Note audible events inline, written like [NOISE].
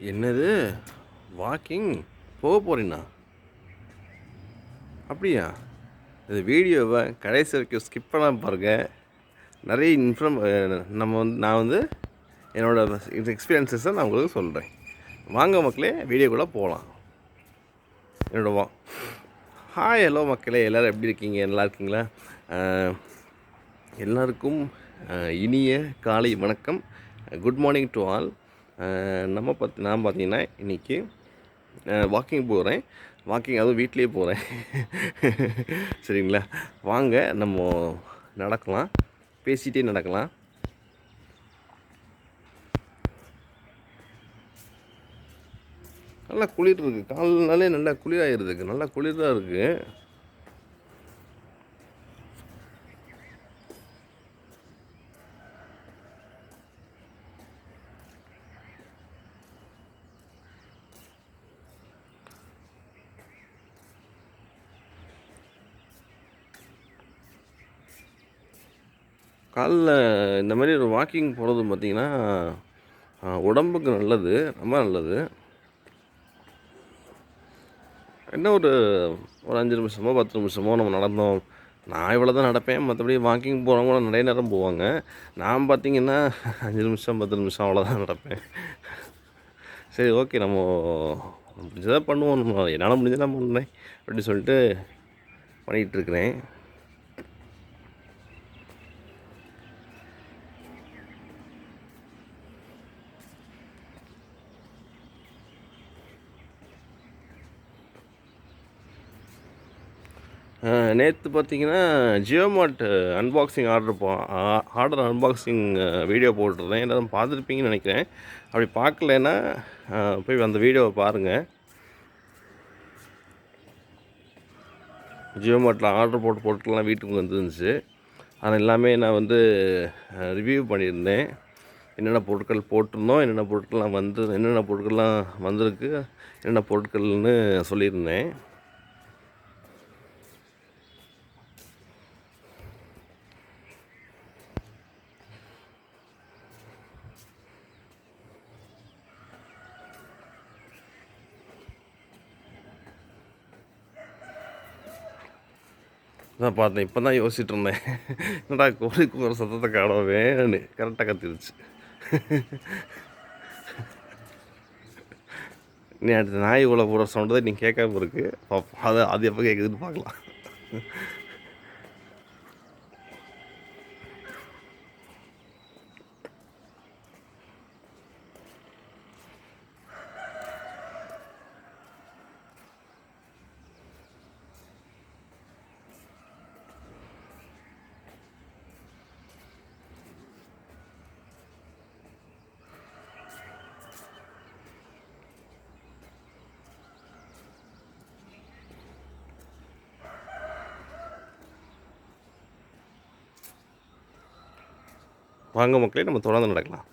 என்னது? வாக்கிங் போக போகிறீண்ணா அப்படியா? இந்த வீடியோவை கடைசி வரைக்கும் ஸ்கிப் பண்ணாம பாருங்க. நிறைய இன்ஃபர்ம் நம்ம வந்து நான் வந்து என்னோட எக்ஸ்பீரியன்ஸஸை நான் உங்களுக்கு சொல்கிறேன் வாங்க மக்களே வீடியோக்குள்ளே போகலாம் என்னோட வா ஹாய் ஹலோ மக்களே எல்லோரும் எப்படி இருக்கீங்க? நல்லா இருக்கீங்களா? எல்லாருக்கும் இனிய காலை வணக்கம். குட் மார்னிங் டு ஆல் நம்ம பார்த்து நான் பார்த்தீங்கன்னா இன்றைக்கி வாக்கிங் போகிறேன் வாக்கிங் அதுவும் வீட்லேயே போகிறேன் [LAUGHS] சரிங்களா? வாங்க நம்ம நடக்கலாம். பேசிகிட்டே நடக்கலாம். நல்லா குளிர் இருக்குது கால்னாலே நல்லா குளிராகிருக்கு நல்லா குளிராக இருக்குது காலைல இந்த மாதிரி ஒரு வாக்கிங் போகிறது பார்த்திங்கன்னா உடம்புக்கு நல்லது ரொம்ப நல்லது. என்ன ஒரு ஒரு அஞ்சு நிமிஷமோ பத்து நிமிஷமோ நம்ம நடந்தோம். நான் இவ்வளோ தான் நடப்பேன் மற்றபடி வாக்கிங் போகிறவங்க நிறைய நேரம் போவாங்க. நான் பார்த்தீங்கன்னா அஞ்சு நிமிஷம் பத்து நிமிஷம் அவ்வளோதான் நடப்பேன். சரி ஓகே நம்ம முடிஞ்சதாக பண்ணுவோம். நம்ம என்னால் முடிஞ்சதாக பண்ணுறேன். அப்படின்னு சொல்லிட்டு பண்ணிகிட்ருக்குறேன் நேற்று பார்த்தீங்கன்னா ஜியோமார்ட் அன்பாக்சிங் ஆர்டர் போ ஆர்டர் அன்பாக்சிங் வீடியோ போட்டிருந்தேன். எல்லாரும் பார்த்துருப்பீங்கன்னு நினைக்கிறேன். அப்படி பார்க்கலன்னா போய் அந்த வீடியோவை பாருங்கள் ஜியோமார்ட்டில் ஆர்டர் போட்டு போட்டுலாம் வீட்டுக்கு வந்துருந்துச்சு. அது எல்லாமே நான் வந்து ரிவ்யூ பண்ணியிருந்தேன். என்னென்ன பொருட்கள் போட்டிருந்தோம் என்னென்ன பொருட்கள்லாம் வந்து என்னென்ன பொருட்கள்லாம் வந்திருக்கு என்னென்ன பொருட்கள்னு சொல்லியிருந்தேன். தான் பார்த்தேன் இப்போ தான் யோசிச்சுட்டு இருந்தேன். என்னடா கோழி ஒரு சத்தத்தை காணவேன்னு கரெக்டாக கத்திருச்சு நீ அடுத்த நாய் உள்ள போகிற சவுண்டு தான் நீ கேட்காம இருக்கு. பார்ப்போம் அது அது எப்போ கேட்குதுன்னு பார்க்கலாம். வாங்க மக்களே நம்ம தொடர்ந்து நடக்கலாம்.